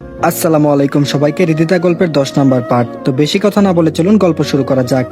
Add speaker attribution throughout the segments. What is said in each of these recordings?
Speaker 1: আসসালামু আলাইকুম সবাইকে, হৃদিতা গল্পের দশ নম্বর পার্ট তো বেশি কথা না বলে চলুন গল্প শুরু করা যাক।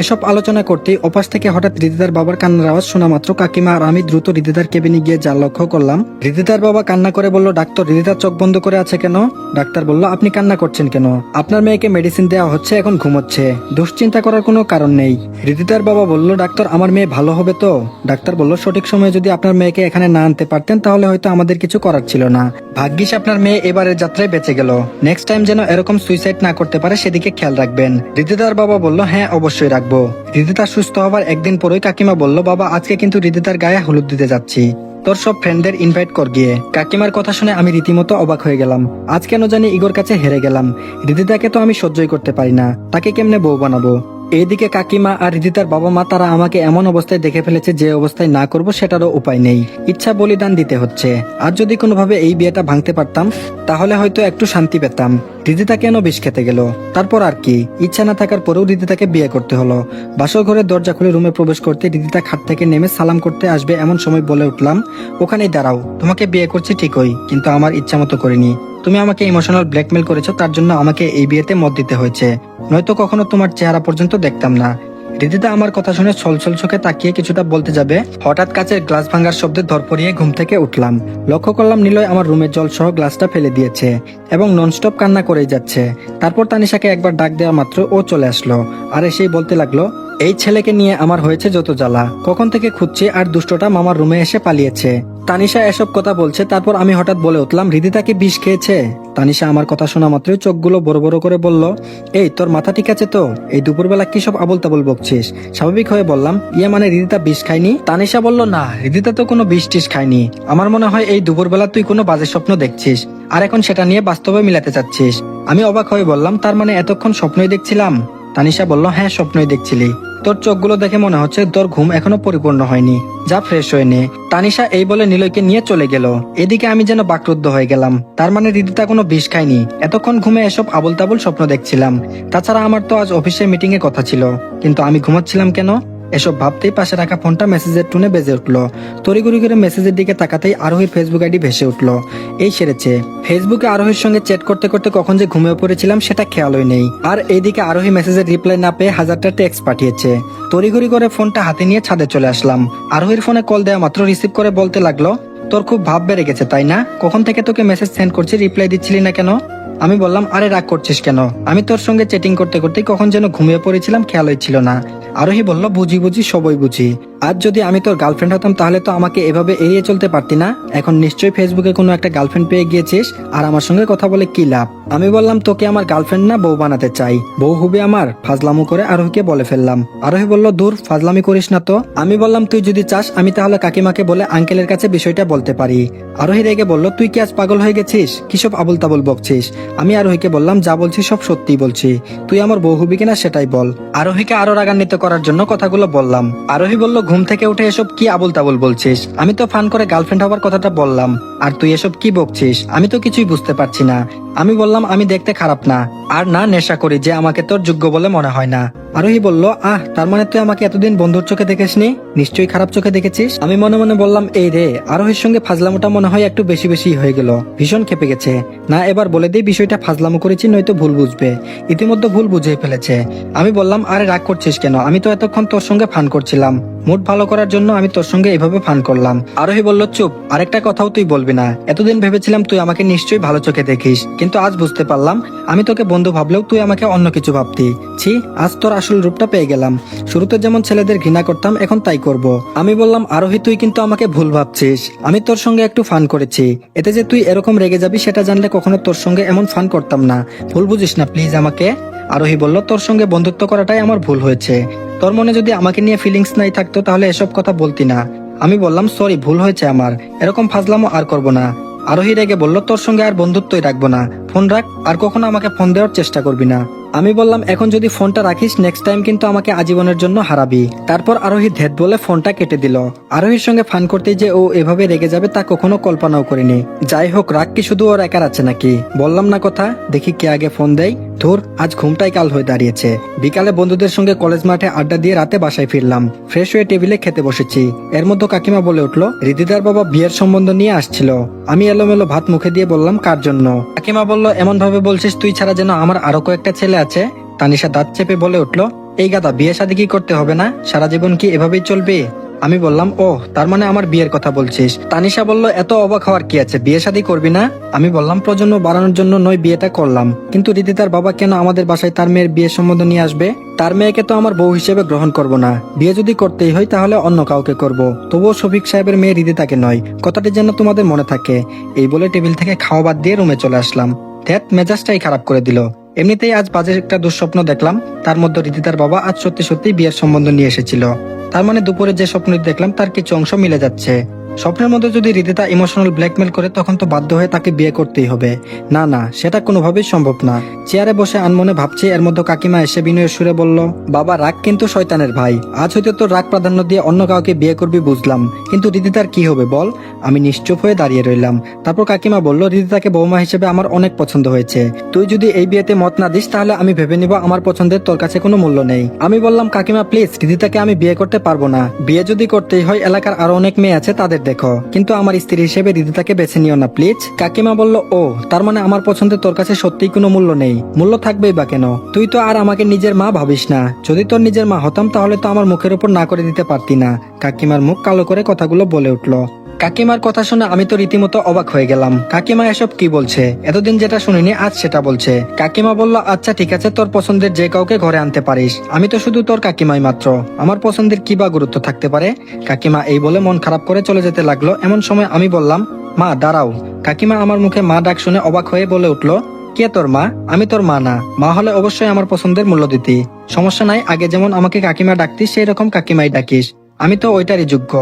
Speaker 1: এসব আলোচনা করতে ওপাশ থেকে হঠাৎ হৃদিতার বাবার কান্নার আওয়াজ শোনা মাত্র কাকিমা আর আমি দ্রুত হৃদিতার কেবিনে গিয়ে যা লক্ষ্য করলাম, হৃদিতার বাবা কান্না করে বলল, ডাক্তার, হৃদিতার চোখ বন্ধ করে আছে কেন? ডাক্তার বলল, আপনি কান্না করছেন কেন? আপনার মেয়েকে মেডিসিন দেওয়া হচ্ছে, এখন ঘুমোচ্ছে। দুশ্চিন্তা করার কোনো কারণ নেই। হৃদিতার বাবা বলল, ডাক্তার, আমার মেয়ে ভালো হবে তো? ডাক্তার বলল, সঠিক সময়ে যদি আপনার মেয়েকে এখানে না আনতে পারতেন, তাহলে হয়তো আমাদের কিছু করার ছিল না। ভাগ্যিস আপনার মেয়ে এবারের যাত্রায় বেঁচে গেল। নেক্সট টাইম যেন এরকম সুইসাইড না করতে পারে, সেদিকে খেয়াল রাখবেন। রিদিতার বাবা বলল হ্যাঁ অবশ্যই রাখব। রিদিতা সুস্থ হবার একদিন পরেই কাকিমা বলল, বাবা, আজকে কিন্তু রিদিতার গায়ে হলুদ দিতে যাচ্ছি। তোর সব ফ্রেন্ডদের ইনভাইট কর গিয়ে। কাকিমার কথা শুনে আমি রীতিমতো অবাক হয়ে গেলাম। আজ কেন জানি ইগোর কাছে হেরে গেলাম। রিদিতাকে তো আমি সহ্যই করতে পারি না। তাকে কেমনে বউ বানাবো? এইদিকে কাকিমা আর রিদিতার বাবা মা তারা আমাকে এমন অবস্থায় দেখে ফেলেছে যে অবস্থায় না করব সেটারও উপায় নেই। ইচ্ছা বলিদান দিতে হচ্ছে। আর যদি কোনোভাবে এই বিয়েটা ভাঙতে পারতাম, তাহলে হয়তো একটু শান্তি পেতাম। রিদিতা কেন বিষ খেতে গেল? তারপর আর কি? ইচ্ছা না থাকার পরেও রিদিতাকে বিয়ে করতে হলো। বাসর ঘরের দরজা খুলে রুমে প্রবেশ করতে রিদিতা খাট থেকে নেমে সালাম করতে আসবে এমন সময় বলে উঠলাম, ওখানেই দাঁড়াও। তোমাকে বিয়ে করছি ঠিকই, কিন্তু আমার ইচ্ছা মতো করিনি। তুমি আমাকে ইমোশনাল ব্ল্যাকমেল করেছ, তার জন্য আমাকে এই বিয়েতে মত দিতে হয়েছে। নয়তো কখনো তোমার চেহারা পর্যন্ত দেখতাম না। রিদিতা আমার কথা শুনে ছলছল চোখে তাকিয়ে কিছুটা বলতে যাবে, হঠাৎ কাচের গ্লাস ভাঙার শব্দে ধরপড়িয়ে ঘুম থেকে উঠলাম। লক্ষ্য করলাম নিলয় আমার রুমের জল সহ গ্লাসটা ফেলে দিয়েছে এবং ননস্টপ কান্না করেই যাচ্ছে। তারপর তানিশাকে একবার ডাক দেওয়া মাত্র ও চলে আসলো। আর এসেই বলতে লাগল এই ছেলেকে নিয়ে আমার হয়েছে যত জ্বালা। কখন থেকে খুঁজছি আর দুষ্টটা মামার রুমে এসে পালিয়েছে। তানিশা এসব কথা বলছে, তারপর আমি হঠাৎ বলে উঠলাম হৃদিতা কি বিষ খেয়েছে? তানিশা আমার কথা শোনা মাত্রই চোখগুলো বড় বড় করে বলল, এই, তোর মাথা ঠিক আছে তো? এই দুপুরবেলা কি সব আবল তাবল বকছিস? স্বাভাবিক হয়ে বললাম ইয়ে মানে হৃদিতা বিষ খায়নি? তানিশা বলল, না হৃদিতা তো কোনো বিষ টিস খায়নি। আমার মনে হয় এই দুপুরবেলা তুই কোনো বাজে স্বপ্ন দেখছিস। আর এখন সেটা নিয়ে বাস্তবে মিলাতে চাচ্ছিস। আমি অবাক হয়ে বললাম, তার মানে এতক্ষণ স্বপ্নই দেখছিলাম? তানিশা বলল হ্যাঁ স্বপ্নই দেখছিলি। তোর চোখগুলো দেখে মনে হচ্ছে তোর ঘুম এখনও পরিপূর্ণ হয়নি। যা ফ্রেশ হয়ে নে তানিশা এই বলে নিলয়কে নিয়ে চলে গেল। এদিকে আমি যেন বাকরুদ্ধ হয়ে গেলাম। তার মানে দিদিতা কোনো বিষ খায়নি। এতক্ষণ ঘুমে এসব আবল তাবল স্বপ্ন দেখছিলাম। তাছাড়া আমার তো আজ অফিসের মিটিং এ কথা ছিল। কিন্তু আমি ঘুমাচ্ছিলাম কেন? এসব ভাবতেই পাশে রাখা ফোনটা মেসেজের টুনে বেজে উঠল। তড়িগুড়ি করে মেসেজের দিকে তাকাতেই আরোহীর ফেসবুক আইডি ভেসে উঠল। এই সেরেছে। ফেসবুকে আরোহীর সঙ্গে চ্যাট করতে করতে কখন যে ঘুমিয়ে পড়েছিলাম সেটা খেয়ালই নেই। আর এইদিকে আরোহী মেসেজের রিপ্লাই না পেয়ে হাজারটা টেক্সট পাঠিয়েছে। তড়িঘড়ি করে ফোনটা হাতে নিয়ে ছাদে চলে আসলাম। আরোহীর ফোনে কল দেওয়া মাত্র রিসিভ করে বলতে লাগল, তোর খুব ভাব বেড়ে গেছে, তাই না? কখন থেকে তোকে মেসেজ সেন্ড করছি, রিপ্লাই দিচ্ছিলি না কেন? আমি বললাম, আরে রাগ করছিস কেন? আমি তোর সঙ্গে চেটিং করতে করতে কখন যেন ঘুমিয়ে পড়েছিলাম, খেয়ালই ছিল না। আরোহী বলল বুঝি বুঝি সবই বুঝি। আজ যদি আমি তোর গার্লফ্রেন্ড হতাম, তাহলে তো আমাকে এভাবে এড়িয়ে চলতে পারতি না। এখন নিশ্চয়ই ফেসবুকে কোনো একটা গার্লফ্রেন্ড পেয়ে গিয়েছিস, আর আমার সঙ্গে কথা বলে কি লাভ? আমি বললাম, তোকে আমার গার্লফ্রেন্ড না, বউ বানাতে চাই। বউ হবে আমার, ফাজলামু করে আরোহীকে বলে ফেললাম। আরোহী বলল, দূর, ফাজলামি করিস না তো। আমি বললাম, তুই যদি চাস, আমি তাহলে কাকিমাকে বলে আঙ্কেলের কাছে বিষয়টা বলতে পারি। আরোহী রেগে বলল, তুই কি আজ পাগল হয়ে গেছিস? কিসব আবল তাবল বকছিস? আমি আরোহীকে বললাম, যা বলছি সব সত্যি বলছি। তুই আমার বউ হবি কিনা সেটাই বল। আরোহীকে আরও রাগান্বিত করার জন্য কথাগুলো বললাম। আরোহী বলল ঘুম থেকে উঠে এসব কি আবল তাবল বলছিস? আমি তো ফান করে গার্লফ্রেন্ড হবার কথাটা বললাম। আর তুই এসব কি বকছিস? আমি তো কিছুই বুঝতে পারছি না। আমি বললাম, আমি দেখতে খারাপ না। আর না নেশা করি যে আমাকে তোর যোগ্য বলে মনে হয় না। আরোহী বলল, আহ, তার মানে তুই আমাকে এতদিন বন্ধুর চোখে দেখেসনি? নিশ্চয়ই খারাপ চোখে দেখেছিস? আমি মনে মনে বললাম, এই রে, আরোহীর সঙ্গে ফাজলামোটা মনে হয় একটু বেশি বেশি হয়ে গেল। ভীষণ খেপে গেছে। না, এবার বলে দিই বিষয়টা ফাজলামো করেছি, নয়তো ভুল বুঝবে। ইতিমধ্যে ভুল বুঝে ফেলেছে। আমি বললাম, আরে, রাগ করছিস কেন? আমি তো এতক্ষণ তোর সঙ্গে ফান করছিলাম। মুড ভালো করার জন্য আমি তোর সঙ্গে এভাবে ফান করলাম। আরোহী বলল, চুপ, আরেকটা কথাও তুই বলবি না। এতদিন ভেবেছিলাম তুই আমাকে নিশ্চয়ই ভালো চোখে দেখিস, কিন্তু আজ বুঝতে পারলাম, আমি তোকে বন্ধু ভাবলেও তুই আমাকে অন্য কিছু ভাবতি। ছি, আজ তোর আসল রূপটা পেয়ে গেলাম। শুরুতে যেমন ছেলেদের ঘৃণা করতাম, এখন তাই করব। আমি বললাম, আরোহী, তুই কিন্তু আমাকে ভুল ভাবছিস। আমি তোর সঙ্গে একটু ফান করেছি। এতে যে তুই এরকম রেগে যাবি, সেটা জানলে কখনো তোর সঙ্গে এমন ফান করতাম না। ভুল বুঝিস না, প্লিজ আমাকে। আরোহী বলল, তোর সঙ্গে বন্ধুত্ব করাটাই আমার ভুল হয়েছে। তোর মনে যদি আমাকে নিয়ে ফিলিংস নাই থাকতো, তাহলে এসব কথা বলতি না। আমি বললাম সরি ভুল হয়েছে আমার। এরকম ফাজলামো আর করব না। আরোহী রেগে বলল, তোর সঙ্গে আর বন্ধুত্বই রাখব না। ফোন রাখ, আর কখনো আমাকে ফোন দেওয়ার চেষ্টা করবি না। আমি বললাম, এখন যদি ফোনটা রাখিস নেক্সট টাইম কিন্তু আমাকে আজীবনের জন্য হারাবি। তারপর আরোহী ধেদ বলে ফোনটা কেটে দিল। আরোহীর সঙ্গে ফান করতে যে ও এভাবে রেগে যাবে, তা কখনো কল্পনাও করিনি। যাই হোক, রাগ কি শুধু ওর একার আছে নাকি? বললাম না কথা, দেখি কে আগে ফোন দেয়। ধুর, আজ ঘুমটাই কাল হয়ে দাঁড়িয়েছে। বিকালে বন্ধুদের সঙ্গে কলেজ মাঠে আড্ডা দিয়ে রাতে বাসায় ফিরলাম। ফ্রেশ হয়ে টেবিলে খেতে বসেছি। এর মধ্যে কাকিমা বলে উঠল, রিদিদার বাবা বিয়ের সম্বন্ধ নিয়ে আসছিল। আমি এলোমেলো ভাত মুখে দিয়ে বললাম, কার জন্য? কাকিমা বলল এমন ভাবে বলছিস তুই ছাড়া যেন আমার আরও কয়েকটা ছেলে আছে? তানিশা দাঁত চেপে বলে উঠল, এই গাদা, বিয়ে শাদী কি করতে হবে না? সারা জীবন কি এভাবেই চলবে? আমি বললাম ও তার মানে আমার বিয়ের কথা বলছিস। তানিশা বলল, এত অবাক হওয়ার কি আছে? বিয়ে শাদী করবি না? আমি বললাম, প্রজন্ম বাড়ানোর জন্য নয়, বিয়েটা করলাম। কিন্তু রীতি তার বাবা কেন আমাদের বাসায় তার মেয়ের বিয়ের সম্বন্ধ নিয়ে আসবে? তার মেয়েকে তো আমার বউ হিসেবে গ্রহণ করব না। বিয়ে যদি করতেই হয়, তাহলে অন্য কাউকে করব। তবুও শফিক সাহেবের মেয়ে রীতি তাকে নয়। কথাটি যেন তোমাদের মনে থাকে। এই বলে টেবিল থেকে খাওয়া বাদ দিয়ে রুমে চলে আসলাম। ধ্যাত মেজাজটাই খারাপ করে দিল। এমনিতেই আজ বাজে একটা দুঃস্বপ্ন দেখলাম। তার মধ্যে রীতিতার বাবা আজ সত্যি সত্যি বিয়ের সম্বন্ধ নিয়ে এসেছিল। তার মানে দুপুরে যে স্বপ্ন দেখলাম তার কিছু অংশ মিলে যাচ্ছে। স্বপ্নের মধ্যে যদি রীতিতা ইমোশনাল ব্ল্যাকমেল করে, তখন তো বাধ্য হয়ে তাকে বিয়ে করতেই হবে। না না, সেটা কোনোভাবেই সম্ভব না। চেয়ারে বসে আনমনে ভাবছে, এর মধ্যে কাকিমা এসে বিনয়ের সুরে বলল, বাবা, রাগ কিন্তু শয়তানের ভাই। আজ হয়তো তোর রাগ প্রাধান্য দিয়ে অন্য কাউকে বিয়ে করবি বুঝলাম। কিন্তু রীতিতার কি হবে বল? আমি নিশ্চুপ হয়ে দাঁড়িয়ে রইলাম। তারপর কাকিমা বলল রীতিতাকে বৌমা হিসেবে আমার অনেক পছন্দ হয়েছে। তুই যদি এই বিয়েতে মত না দিস, তাহলে আমি ভেবে নিব আমার পছন্দের তোর কাছে কোনো মূল্য নেই। আমি বললাম, কাকিমা প্লিজ রীতিতাকে আমি বিয়ে করতে পারব না। বিয়ে যদি করতেই হয়, এলাকার আরও অনেক মেয়ে আছে, তাদের দেখো, কিন্তু আমার স্ত্রী হিসেবে রীতিতাকে বেছে নিও না, প্লিজ। কাকিমা বলল, ও, তার মানে আমার পছন্দে তোর কাছে সত্যিই কোনো মূল্য নেই। মূল্য থাকবেই বা কেন? তুই তো আর আমাকে নিজের মা ভাবিস না। যদি তোর নিজের মা হতাম, তাহলে তো আমার মুখের উপর না করে দিতে পারতি না। কাকিমার মুখ কালো করে কথাগুলো বলে উঠল। কাকিমার কথা শুনে আমি তো রীতিমতো অবাক হয়ে গেলাম। কাকিমা এসব কি বলছে? এতদিন যেটা শুনিনি, আজ সেটা বলছে। কাকিমা বলল আচ্ছা ঠিক আছে, তোর পছন্দের যে কাউকে ঘরে আনতে পারিস। আমি তো শুধু তোর কাকিমাই মাত্র। আমার পছন্দের কি বা গুরুত্ব থাকতে পারে? কাকিমা এই বলে মন খারাপ করে চলে যেতে লাগল। এমন সময় আমি বললাম, মা, দাঁড়াও। কাকিমা আমার মুখে মা ডাক শুনে অবাক হয়ে বলে উঠল, কে তোর মা? আমি তোর মা না। মা হলে অবশ্যই আমার পছন্দের মূল্য দিতি। সমস্যা নাই, আগে যেমন আমাকে কাকিমা ডাকতিস সেই রকম কাকিমাই ডাকিস। আমি তো ওইটারই যোগ্য।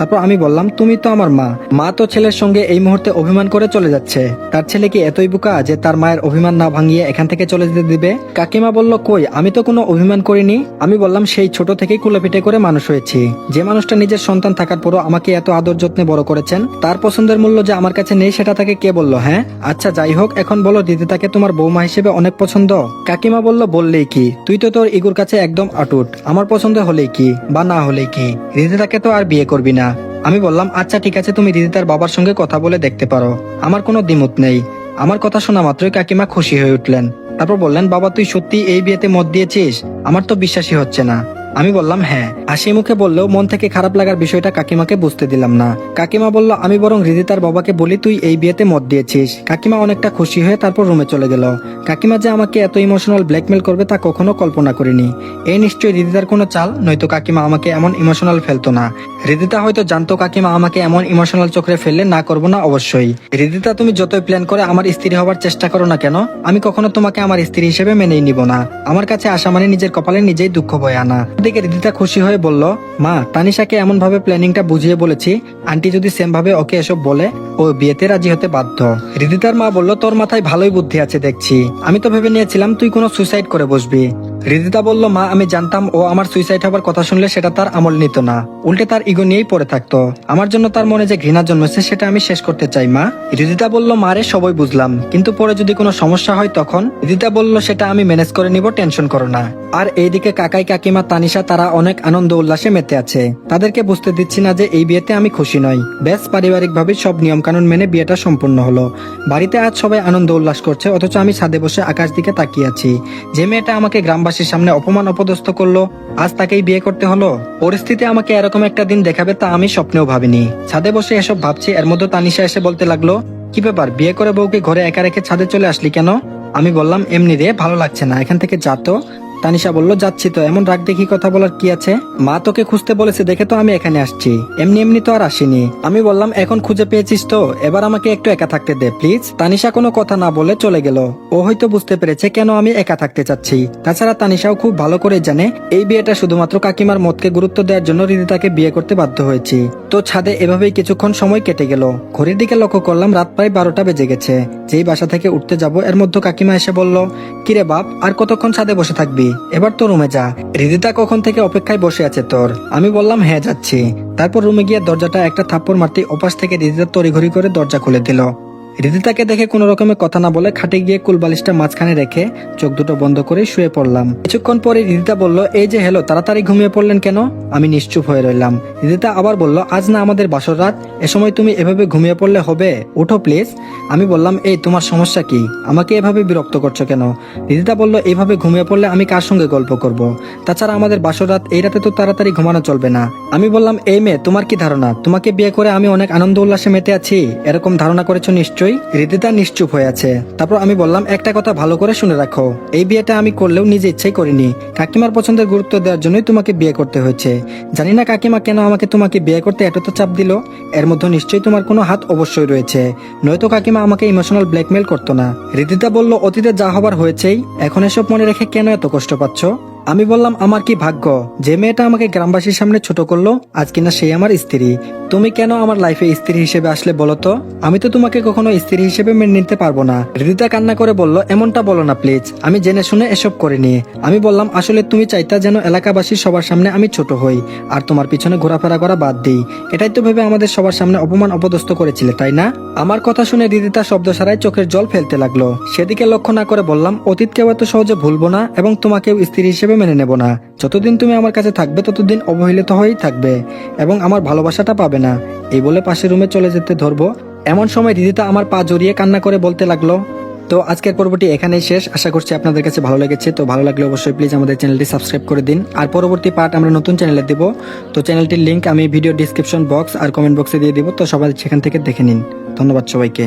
Speaker 1: তারপর আমি বললাম, তুমি তো আমার মা। মা তো ছেলের সঙ্গে এই মুহূর্তে অভিমান করে চলে যাচ্ছে। তার ছেলে কি এতই বোকা যে তার মায়ের অভিমান না ভাঙিয়ে এখান থেকে চলে যেতে দিবে? কাকিমা বলল, কই, আমি তো কোনো অভিমান করিনি। আমি বললাম, সেই ছোট থেকেই কুলাপিটে করে মানুষ হয়েছি। যে মানুষটা নিজের সন্তান থাকার পরও আমাকে এত আদর যত্নে বড় করেছেন, তার পছন্দের মূল্য যে আমার কাছে নেই সেটা তাকে কে বলল হ্যাঁ? আচ্ছা যাই হোক, এখন বলো, দিদি তাকে তোমার বৌমা হিসেবে অনেক পছন্দ? কাকিমা বলল, বললেই কি। তুই তো তোর ইগুর কাছে একদম আটুট। আমার পছন্দ হলেই কি, বা না হলেই কি। দিদি তাকে তো আর বিয়ে করবি না। আমি বললাম আচ্ছা ঠিক আছে, তুমি দিদি তার বাবার সঙ্গে কথা বলে দেখতে পারো। আমার কোনো দ্বিমত নেই। আমার কথা শোনা মাত্রই কাকিমা খুশি হয়ে উঠলেন। তারপর বললেন, বাবা, তুই সত্যি এই বিয়েতে মত দিয়েছিস? আমার তো বিশ্বাসই হচ্ছে না। আমি বললাম হ্যাঁ। হাসি মুখে বললেও মন থেকে খারাপ লাগার বিষয়টা কাকিমাকে বুঝতে দিলাম না। কাকিমা বলল, আমি বরং হৃদিতার বাবাকে বলি, তুই এই বিয়েতে মত দিয়েছিস। কাকিমা অনেকটা খুশি হয়ে তারপর রুমে চলে গেল। কাকিমা যে আমাকে এত ইমোশনাল ব্ল্যাকমেল করবে তা কখনো কল্পনা করিনি। এই নিশ্চয়ই হৃদিতার কোনো চাল? নয়তো কাকিমা আমাকে এমন ইমোশনাল ফেলতো না। হৃদিতা হয়তো জানতো কাকিমা আমাকে এমন ইমোশনাল চোখে ফেললে না করব না অবশ্যই। হৃদিতা তুমি যতই প্ল্যান করে আমার স্ত্রী হবার চেষ্টা করো না কেন, আমি কখনো তোমাকে আমার স্ত্রী হিসেবে মেনেই নিব না। আমার কাছে আসা মানে নিজের কপালে নিজেই দুঃখ বয়ে আনা। দিকে রিদিতা খুশি হয়ে বলল, মা, তানিশাকে এমন ভাবে প্ল্যানিংটা বুঝিয়ে বলেছি। আন্টি যদি সেম ভাবে ওকে এসব বলে ও বিয়েতে রাজি হতে বাধ্য। রিদিতার মা বলল, তোর মাথায় ভালোই বুদ্ধি আছে দেখছি। আমি তো ভেবে নিয়েছিলাম তুই কোনো সুইসাইড করে বসবি। রিদিতা বলল, মা, আমি জানতাম ও আমার সুইসাইড হবার কথা শুনলে সেটা তার আমল নিত না। উল্টে তার ইগো নিয়েই পড়ে থাকতো। আমার জন্য তার মনে যে ঘৃণা জন্মেছে, সেটা আমি শেষ করতে চাই, মা। রিদিতা বলল মারে সবই বুঝলাম। কিন্তু পরে যদি কোনো সমস্যা হয় তখন? রিদিতা বলল, সেটা আমি ম্যানেজ করে নিব টেনশন করো না। আর এইদিকে কাকাই, কাকিমা, তানিশা, তারা অনেক আনন্দ উল্লাসে মেতে আছে। তাদেরকে বুঝতে দিচ্ছি না যে এই বিয়েতে আমি খুশি নই। বেশ পারিবারিক ভাবে সব নিয়ম কানুন মেনে বিয়েটা সম্পূর্ণ হলো। বাড়িতে আজ সবাই আনন্দ উল্লাস করছে, অথচ আমি ছাদে বসে আকাশ দিকে তাকিয়ে আছি। যে মেয়েটা আমাকে গ্রামবাসীর সামনে অপমান অপদস্থ করল, আজ তাকেই বিয়ে করতে হলো? পরিস্থিতি আমাকে এরকম একটা দিন দেখাবে তা আমি স্বপ্নেও ভাবিনি। ছাদে বসে এসব ভাবছি, এর মধ্যে তানিশা এসে বলতে লাগল, কি ব্যাপার, বিয়ে করে বউকে ঘরে একা রেখে ছাদে চলে আসলি কেন? আমি বললাম, এমনি রে, ভালো লাগছে না, এখান থেকে যা তো। তানিশা বলল, যাচ্ছি তো, এমন রাগ দেখি কথা বলার কি আছে? মা তোকে খুঁজতে বলেছে, দেখে তো আমি এখানে আসছি। এমনি এমনি তো আর আসিনি। আমি বললাম, এখন খুঁজে পেয়েছিস তো, এবার আমাকে একটু একা থাকতে দে, প্লিজ। তানিশা কোনো কথা না বলে চলে গেল। ও হয়তো বুঝতে পেরেছে কেন আমি একা থাকতে চাচ্ছি। তাছাড়া তানিশাও খুব ভালো করে জানে, এই বিয়েটা শুধুমাত্র কাকিমার মতকে গুরুত্ব দেওয়ার জন্য রিদিতাকে বিয়ে করতে বাধ্য হয়েছি। তো ছাদে এভাবেই কিছুক্ষণ সময় কেটে গেল। ঘড়ির দিকে লক্ষ্য করলাম, রাত প্রায় বারোটা বেজে গেছে। যেই বাসা থেকে উঠতে যাব, এর মধ্যে কাকিমা এসে বলল, কিরে বাপ, আর কতক্ষণ ছাদে বসে থাকবি? এবার তো রুমে যা। হৃদিতা কখন থেকে অপেক্ষায় বসে আছে তোর? আমি বললাম হ্যাঁ যাচ্ছি। তারপর রুমে গিয়ে দরজাটা একটা থাপ্পড় মারতে ওপাশ থেকে হৃদিতা তড়িঘড়ি করে দরজা খুলে দিল। রিদিতাকে দেখে কোনো রকমের কথা না বলে খাটে গিয়ে কুলবালিশটা মাঝখানে রেখে চোখ দুটো বন্ধ করে শুয়ে পড়লাম। কিছুক্ষণ পরে রিদিতা বলল, এই যে হ্যালো, তাড়াতাড়ি ঘুমিয়ে পড়লেন কেন? আমি নিশ্চুপ হয়ে রইলাম। রিদিতা আবার বলল, আজ না আমাদের বাসর রাত, এ সময় তুমি এভাবে ঘুমিয়ে পড়লে হবে? ওঠো প্লিজ। আমি বললাম, এই, তোমার সমস্যা কি? আমাকে এভাবে বিরক্ত করছ কেন? রিদিতা বলল এইভাবে ঘুমিয়ে পড়লে আমি কার সঙ্গে গল্প করব? তাছাড়া আমাদের বাসর রাত, এই রাতে তো তাড়াতাড়ি ঘুমানো চলবে না। আমি বললাম, এই মেয়ে, তোমার কি ধারণা? তোমাকে বিয়ে করে আমি অনেক আনন্দ উল্লাসে মেতে আছি? এরকম ধারণা করেছ নিশ্চয়ই? রিদিতা নিশ্চুপ হয়ে আছে। তারপর আমি বললাম, একটা কথা ভালো করে শুনে রাখো। এই বিয়েটা আমি করলেও নিজে ইচ্ছাই করিনি। কাকিমার পছন্দের গুরুত্ব দেওয়ার জন্যই তোমাকে বিয়ে করতে হয়েছে। জানি না কাকিমা কেন আমাকে তোমাকে বিয়ে করতে এত তো চাপ দিল। এর মধ্যে নিশ্চয়ই তোমার কোনো হাত অবশ্যই রয়েছে। নয়তো কাকিমা আমাকে ইমোশনাল ব্ল্যাকমেল করতো না। রিদিতা বলল, অতীতে যা হবার হয়েছেই, এখন এসব মনে রেখে কেন এত কষ্ট পাচ্ছ? আমি বললাম, আমার কি ভাগ্য যে মেয়েটা আমাকে গ্রামবাসীর সামনে ছোট করল? আজ কিনা সেই আমার স্ত্রী। তুমি কেন আমার লাইফে স্ত্রী হিসেবে আসলে বলো তো? আমি তো তোমাকে কখনো স্ত্রী হিসেবে মেনে নিতে পারব না। হৃদিতা কান্না করে বলল, এমনটা বলো না প্লিজ আমি জেনে শুনে এসব করিনি। আমি বললাম, আসলে তুমি চাইতা যেন এলাকাবাসী সবার সামনে আমি ছোট হই, আর তোমার পিছনে ঘোরাফেরা করা বাদ দিই। এটাই তো ভেবে আমাদের সবার সামনে অপমান অপদস্থ করেছিলে, তাই না? আমার কথা শুনে হৃদিতা শব্দ সারাই চোখের জল ফেলতে লাগল। সেদিকে লক্ষ্য না করে বললাম, অতীতকেও এত সহজে ভুলবো না, এবং তোমাকেও স্ত্রী হিসেবে মেনে নেব না। যতদিন তুমি আমার কাছে থাকবে, ততদিন অবহেলিত হয়েই থাকবে এবং আমার ভালোবাসাটা পাবে না। এই বলে পাশের রুমে চলে যেতে ধরবো। এমন সময় রিদিতা আমার পা জড়িয়ে কান্না করে বলতে লাগল, তো আজকের পর্বটি এখানেই শেষ। আশা করছি আপনাদের কাছে ভালো লেগেছে। তো ভালো লাগলে অবশ্যই প্লিজ আমাদের চ্যানেলটি সাবস্ক্রাইব করে দিন। আর পরবর্তী পার্ট আমরা নতুন চ্যানেলে দেব। তো চ্যানেলটির লিঙ্ক আমি ভিডিও ডিসক্রিপশন বক্স আর কমেন্ট বক্সে দিয়ে দিব। তো সবাই সেখান থেকে দেখে নিন। ধন্যবাদ সবাইকে।